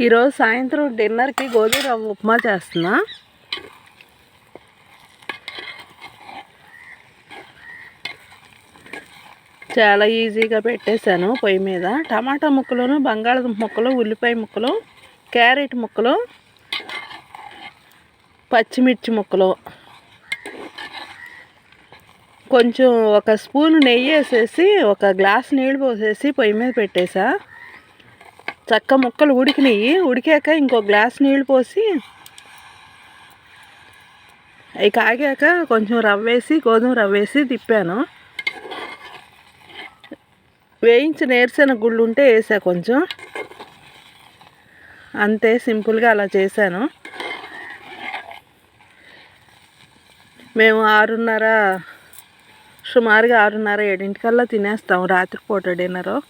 ఈరోజు సాయంత్రం డిన్నర్కి గోధుమ రవ్వ ఉప్మా చేస్తున్నా. చాలా ఈజీగా పెట్టేశాను పొయ్యి మీద. టమాటా ముక్కలను బంగాళదుంప ముక్కలు ఉల్లిపాయ ముక్కలు క్యారెట్ ముక్కలు పచ్చిమిర్చి ముక్కలు. కొంచెం ఒక స్పూన్ నెయ్యి వేసేసి ఒక గ్లాస్ నీళ్ళు పోసేసి పొయ్యి మీద పెట్టేసా. చక్క ముక్కలు ఉడికినాయి. ఉడికాక ఇంకో గ్లాస్ నీళ్ళు పోసి అవి కాగాక కొంచెం రవ్వ వేసి గోధుమ రవ్వ వేసి తిప్పాను. వేయించిన వేరుశెనగ గుళ్ళు ఉంటే వేసా కొంచెం. అంతే సింపుల్గా అలా చేశాను. మేము ఆరున్నర సుమారుగా ఆరున్నర ఏడింటికల్లా తినేస్తాం. రాత్రిపూట డిన్నరు.